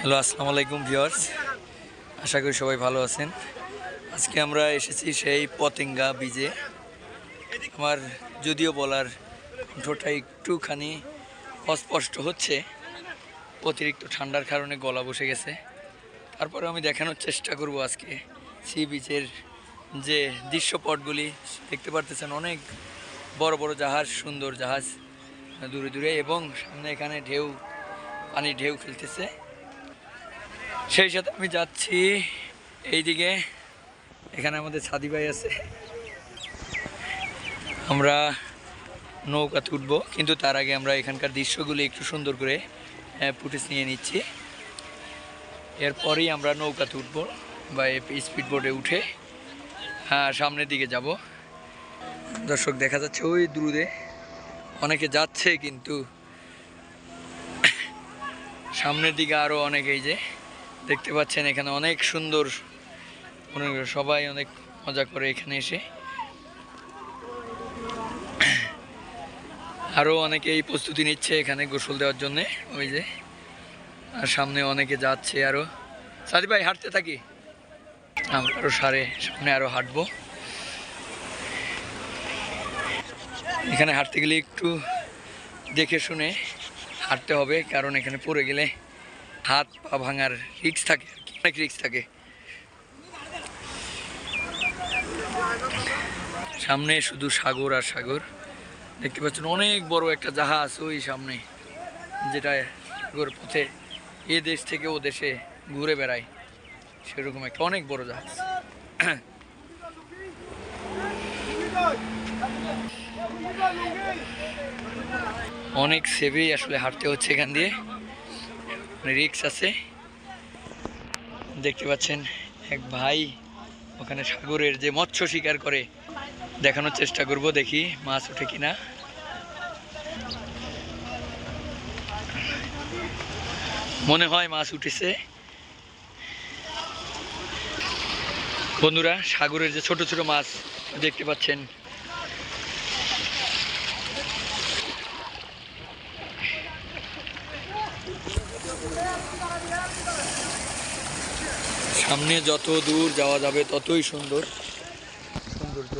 Hello, আসসালামু আলাইকুম viewers. আশা করি সবাই ভালো আছেন। আজকে আমরা এসেছি সেই পতেঙ্গা বীজে আমার যদিও বলার কণ্ঠটা একটুখানি অস্পষ্ট হচ্ছে, অতিরিক্ত ঠান্ডার কারণে গলা বসে গেছে। তারপরে আমি দেখানোর চেষ্টা করব আজকে সি বিচের যে দৃশ্যপটগুলি, দেখতে পারতেছেন অনেক বড় বড় জাহাজ, সুন্দর জাহাজ, দূরে দূরে, এবং সামনে এখানে ঢেউ, পানির ঢেউ খেলতেছে। সেই সাথে আমি যাচ্ছি এইদিকে। এখানে আমাদের ছাদি ভাই আছে। আমরা নৌকাতে উঠবো, কিন্তু তার আগে আমরা এখানকার দৃশ্যগুলি একটু সুন্দর করে ফুটেজ নিয়ে নিচ্ছি। এরপরেই আমরা নৌকাতে উঠবো বা স্পিড বোটে উঠে সামনের দিকে যাব। দর্শক, দেখা যাচ্ছে ওই দূরে অনেকে যাচ্ছে, কিন্তু সামনের দিকে আরও অনেক এই যে দেখতে পাচ্ছেন, এখানে অনেক সুন্দর সবাই অনেক মজা করে এখানে এসে। আরও অনেকে এই প্রস্তুতি নিচ্ছে এখানে গোসল দেওয়ার জন্যে, ওই যে। আর সামনে অনেকে যাচ্ছে আরও সাদি ভাই, হাঁটতে থাকি? আমরা আরও সারে, সামনে আরও হাঁটবো। এখানে হাঁটতে গেলে একটু দেখে শুনে হাঁটতে হবে, কারণ এখানে পড়ে গেলে হাত পা ভাঙার রিক্স থাকে অনেক রিক্স থাকে। সামনে শুধু সাগর আর সাগর। দেখতে পাচ্ছেন অনেক বড় একটা জাহাজ ওই সামনে, যেটা সাগর পথে এ দেশ থেকে ও দেশে ঘুরে বেড়ায়। সেরকম একটা অনেক বড় জাহাজ। অনেক সেভেই আসলে হাঁটতে হচ্ছে এখান দিয়ে। রিক্স আছে। দেখতে পাচ্ছেন এক ভাই ওখানে সাগরের যে মৎস্য শিকার করে, দেখানোর চেষ্টা করব, দেখি মাছ ওঠে কিনা। মনে হয় মাছ উঠেছে। বন্ধুরা, সাগরের যে ছোট ছোট মাছ দেখতে পাচ্ছেন সামনে যত দূর যাওয়া যাবে ততই সুন্দর। সৌন্দর্য।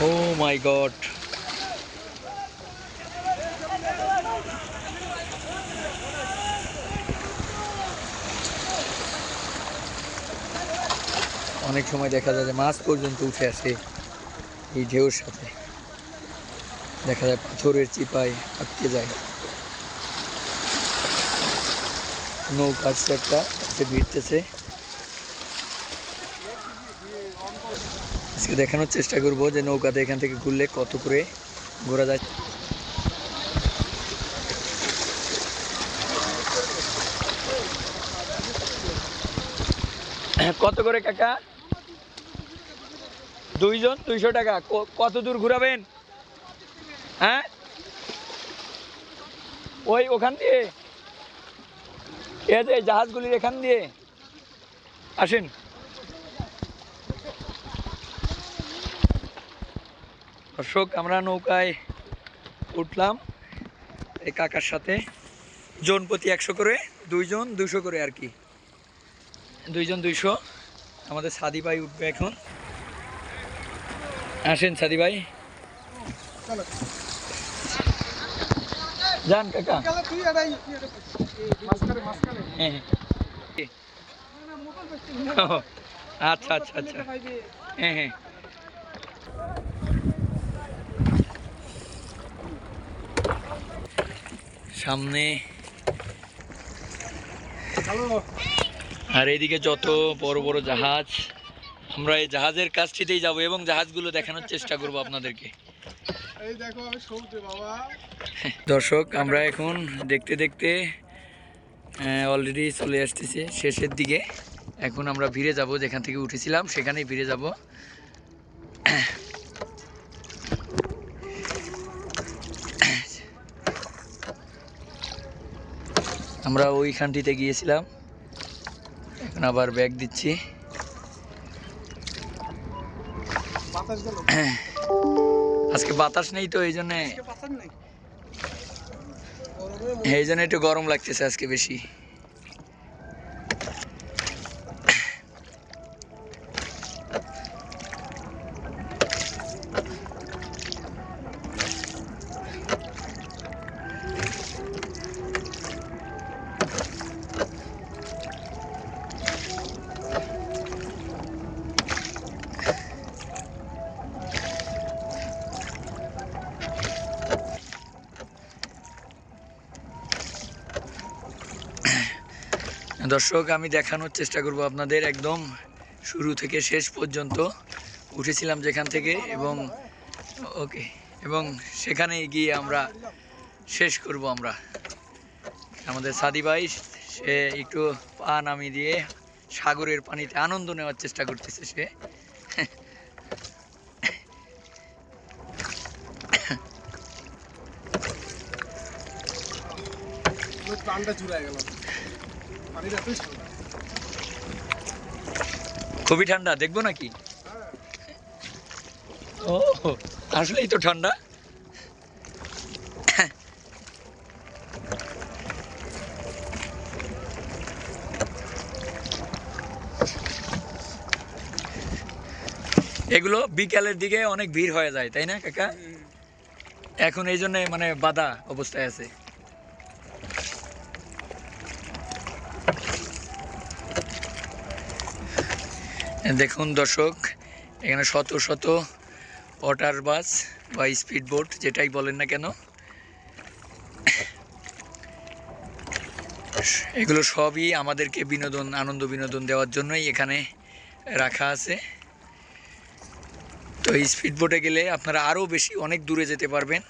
Oh my God. অনেক সময় দেখা যায় যে মাছ পর্যন্ত উঠে আসে এই ঢেউর সাথে। দেখা যায় পাথরের চিপায় আটকে যায়। নৌকা আসছে একটা সে ভিড়তেছে। আজকে দেখানোর চেষ্টা করব যে নৌকাতে এখান থেকে ঘুরলে কত করে ঘোরা যায়। কত করে কাকা? দুইজন, দুইশো টাকা। কত দূর ঘুরাবেন? হ্যাঁ? ওই ওখান দিয়ে। এ যে জাহাজগুলির এখান দিয়ে। আসেন। দর্শক, আমরা নৌকায় উঠলাম। এই কাকার সাথে। জন প্রতি একশো করে, দুইজন দুশো করে আর কি। দুইজন দুইশো। আমাদের সাদি ভাই উঠবে এখন। আসেন সাদি ভাই। যান কাকা। হ্যাঁ হ্যাঁ। আচ্ছা আচ্ছা আচ্ছা। হ্যাঁ হ্যাঁ। সামনে। আর এইদিকে যত বড় বড় জাহাজ, আমরা এই জাহাজের কাছটিতেই যাব এবং জাহাজগুলো দেখানোর চেষ্টা করব আপনাদেরকে। এই দেখো আমি সৌদি বাবা। দর্শক আমরা এখন দেখতে দেখতে অলরেডি চলে আসতেছি শেষের দিকে। এখন আমরা ভিড়ে যাব যেখান থেকে উঠেছিলাম সেখানেই ভিড়ে যাব। আমরা ওইখানটিতে গিয়েছিলাম। এখন আবার ব্যাগ দিচ্ছি। আজকে বাতাস নেই তো এই জন্যে এই জন্য একটু গরম লাগতেছে আজকে বেশি। দর্শক, আমি দেখানোর চেষ্টা করব আপনাদের একদম শুরু থেকে শেষ পর্যন্ত। উঠেছিলাম যেখান থেকে এবং, ওকে, এবং সেখানে গিয়ে আমরা শেষ করব আমরা। আমাদের সাদি ভাই, সে একটু পা নামিয়ে দিয়ে সাগরের পানিতে আনন্দ নেওয়ার চেষ্টা করতেছে সে। গেল। খুবই ঠান্ডা দেখব নাকি? ও আসলেই তো ঠান্ডা। এগুলো বিকালের দিকে অনেক ভিড় হয়ে যায় তাই না কাকা? এখন এই জন্য মানে বাধা অবস্থায় আছে। দেখুন দর্শক, এখানে শত শত ওয়াটার বাস বা স্পিড বোট, যেটাই বলেন না কেন। এগুলো সবই আমাদেরকে বিনোদন, আনন্দ বিনোদন দেওয়ার জন্যই এখানে রাখা আছে। তো স্পিড বোটে গেলে আপনারা আরও বেশি অনেক দূরে যেতে পারবেন।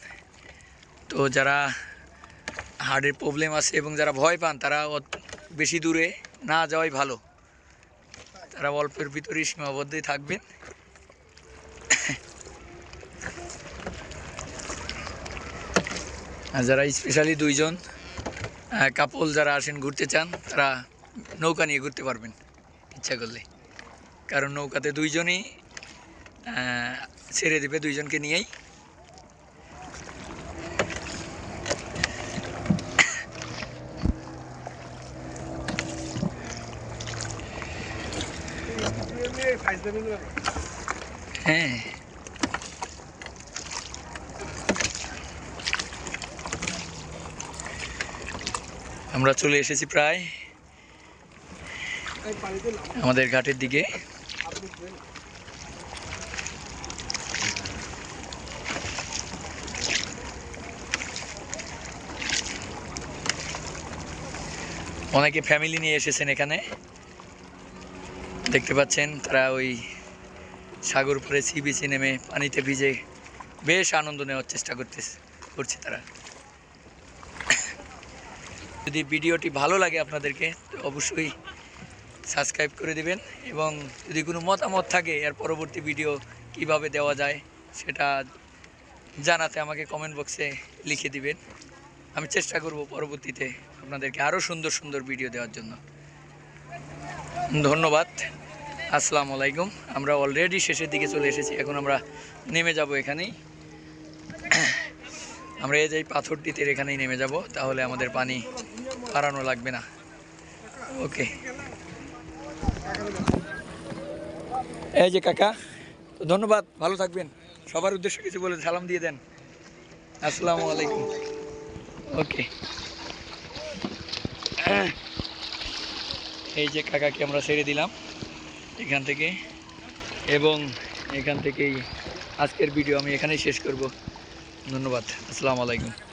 তো যারা হার্টের প্রবলেম আছে এবং যারা ভয় পান, তারা বেশি দূরে না যাওয়াই ভালো। তারা অল্পের ভিতরেই সীমাবদ্ধই থাকবেন আর যারা স্পেশালি দুইজন কাপল যারা আসেন ঘুরতে চান, তারা নৌকা নিয়ে ঘুরতে পারবেন, ইচ্ছা করলে। কারণ নৌকাতে দুইজনই ছেড়ে দেবে দুইজনকে নিয়েই ফাইজদামি করে হ্যাঁ। আমরা চলে এসেছি প্রায় আমাদের ঘাটের দিকে। অনেকে ফ্যামিলি নিয়ে এসেছেন এখানে। দেখতে পাচ্ছেন, তারা ওই সাগর পরে সি বিচে নেমে পানিতে ভিজে বেশ আনন্দ নেওয়ার চেষ্টা করতেছে, করছে তারা। যদি ভিডিওটি ভালো লাগে আপনাদেরকে, অবশ্যই সাবস্ক্রাইব করে দিবেন এবং যদি কোনো মতামত থাকে এর পরবর্তী ভিডিও কীভাবে দেওয়া যায় সেটা জানাতে আমাকে কমেন্ট বক্সে লিখে দিবেন। আমি চেষ্টা করব পরবর্তীতে আপনাদেরকে আরও সুন্দর সুন্দর ভিডিও দেওয়ার জন্য। ধন্যবাদ। আসসালামু আলাইকুম। আমরা অলরেডি শেষের দিকে চলে এসেছি। এখন আমরা নেমে যাব এখানেই। আমরা এই যে পাথরটিতে এখানেই নেমে যাব, তাহলে আমাদের পানি হারানো লাগবে না। ওকে। এই যে কাকা, তো ধন্যবাদ, ভালো থাকবেন। সবার উদ্দেশ্যে কিছু বলে সালাম দিয়ে দেন। আসসালামু আলাইকুম। ওকে। এই যে কাকাকে আমরা ছেড়ে দিলাম। এখান থেকে। এবং এখান থেকেই আজকের ভিডিও আমি এখানেই শেষ করব। ধন্যবাদ। আসসালামু আলাইকুম।